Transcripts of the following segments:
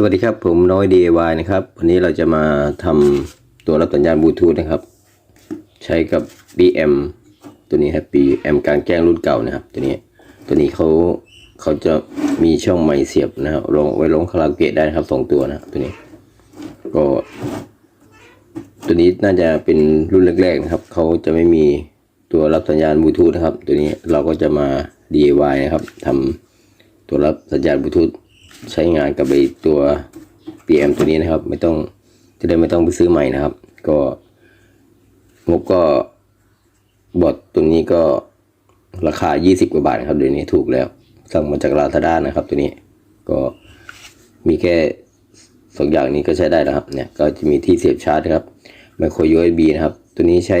สวัสดีครับผมน้อย DIY นะครับ วันนี้เราจะมาทำตัวรับสัญญาณบลูทูธนะครับ ใช้กับ BM ตัวนี้ครับ BM การแกล้งรุ่นเก่านะครับ ตัวนี้ตัวนี้เขาเขาจะมีช่องไมค์เสียบนะครับลงไว้ลงคาราโอเกะได้นะครับสองตัวนะตัวนี้ ก็ ตัวนี้น่าจะเป็นรุ่นแรกๆนะครับเขาจะไม่มีตัวรับสัญญาณบลูทูธนะครับ ตัวนี้เราก็จะมา DIY นะครับทำตัวรับสัญญาณบลูทูธ ใช้งานกับไอตัว PM ตัวนี้นะครับ ไม่ต้องจะได้ไม่ต้องไปซื้อใหม่นะครับ ก็งบก็บอร์ดตัวนี้ก็ราคา 20 กว่าบาทนะครับเดี๋ยวนี้ถูกแล้ว สั่งมาจากลาซาด้านะครับ ตัวนี้ก็มีแค่สองอย่างนี้ก็ใช้ได้แล้วครับ เนี่ยก็จะมีที่เสียบชาร์จนะครับไมโคร USB นะครับ ตัวนี้ใช้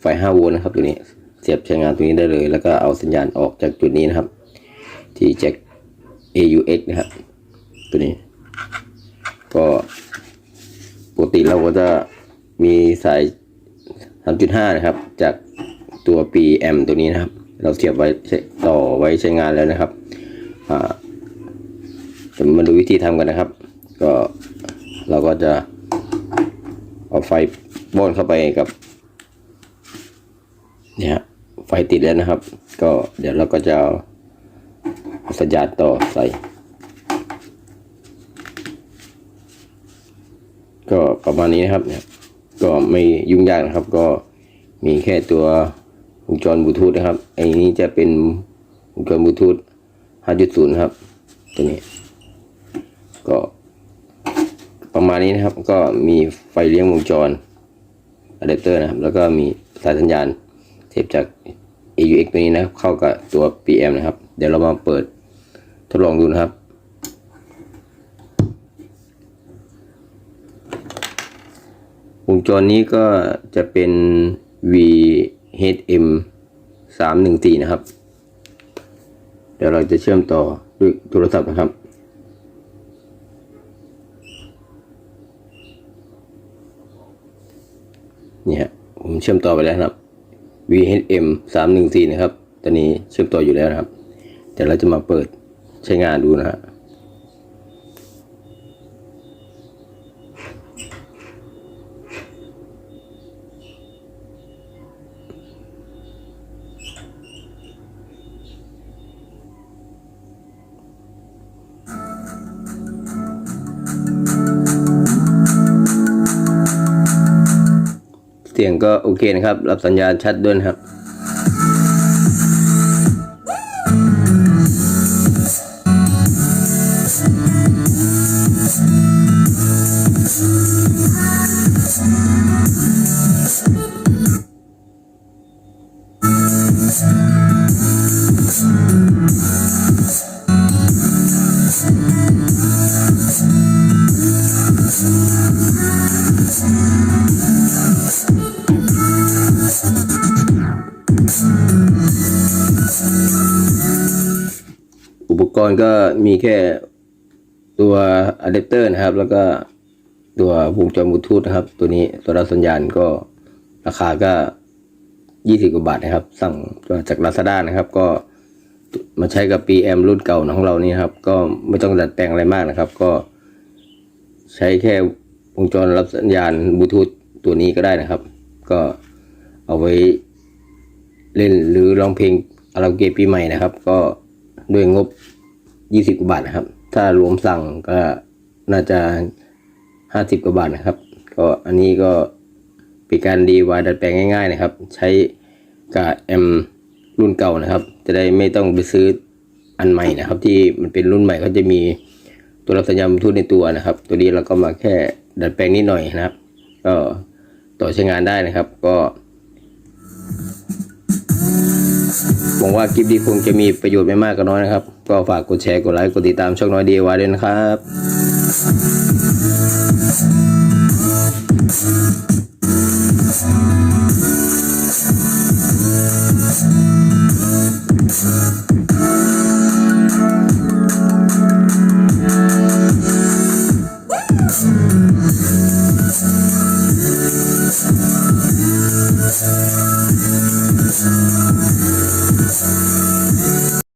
ไฟ 5 โวลต์นะครับ ตัวนี้เสียบใช้งานตัวนี้ได้เลย แล้วก็เอาสัญญาณออกจากจุดนี้นะครับ ที่แจ็ค AUX นะครับตัวนี้ ก็ปกติเราก็จะมีสาย 3.5 นะครับ จากตัว PM ตัวนี้นะครับ เราเสียบไว้ต่อไว้ใช้งานแล้วนะครับอ่าจะมาดูวิธีทำกันนะครับ ก็เราก็จะเอาไฟบ้อนเข้าไปกับเนี่ยไฟติดแล้วนะครับ ก็เดี๋ยวเราก็จะเอา สัญญาต่อใส่ ก็ประมาณนี้นะครับเนี่ยก็ไม่ยุ่งยากนะครับ ก็มีแค่ตัววงจรบลูทูธนะครับไอ้นี้จะเป็นวงจรบลูทูธ5.0นะครับ ตัวนี้ ก็ประมาณนี้นะครับ ก็มีไฟเลี้ยงวงจรอะแดปเตอร์นะครับ แล้วก็มีสายสัญญาณเทปจาก AUX ตัวนี้นะครับเข้ากับตัว PM นะครับ เดี๋ยวเรามาเปิด ดลองดูนะครับ วงจรนี้ก็จะเป็น VHM 314 นะครับ เดี๋ยวเราจะเชื่อมต่อด้วยโทรศัพท์นะครับนี่ฮะผมเชื่อมต่อไปแล้วนะครับ VHM 3 1 4 นะครับ ตอนนี้เชื่อมต่ออยู่แล้วนะครับ เดี๋ยวเราจะมาเปิด ใช้งานดูนะฮะเสียงก็โอเคนะครับ รับสัญญาณชัดด้วยนะครับ อุปกรณ์ก็มีแค่ตัวอะแดปเตอร์นะครับ แล้วก็ตัววงจรบลูทูธนะครับ ตัวนี้ตัวรับสัญญาณก็ราคาก็ยี่สิบกว่าบาทนะครับ สั่งจาก Lazada นะครับ ก็มาใช้กับ PM รุ่นเก่าของเรานี่ครับ ก็ไม่ต้องดัดแปลงอะไรมากนะครับ ก็ ใช้แค่วงจรรับสัญญาณบลูทูธตัวนี้ก็ได้นะครับ ก็เอาไว้เล่นหรือร้องเพลงอาราเกะปีใหม่นะครับ ก็ด้วยงบ 20กว่าบาทนะครับ ถ้ารวมสั่งก็น่าจะ 50กว่าบาทนะครับ ก็อันนี้ก็เป็นการดีวายดัดแปลงง่ายๆนะครับ ใช้กับแอมรุ่นเก่านะครับ จะได้ไม่ต้องไปซื้ออันใหม่นะครับ ที่มันเป็นรุ่นใหม่ก็จะมี ตัวรับสัญญาณบลูทูธในตัวนะครับ ตัวนี้เราก็มาแค่ดัดแปลงนิดหน่อยนะครับ ก็ต่อใช้งานได้นะครับ ก็หวังว่าคลิปนี้คงจะมีประโยชน์ไม่มากก็น้อยนะครับ ก็ฝากกดแชร์กดไลค์กดติดตามช่องน้อยดีวาด้วยนะครับ Thank you.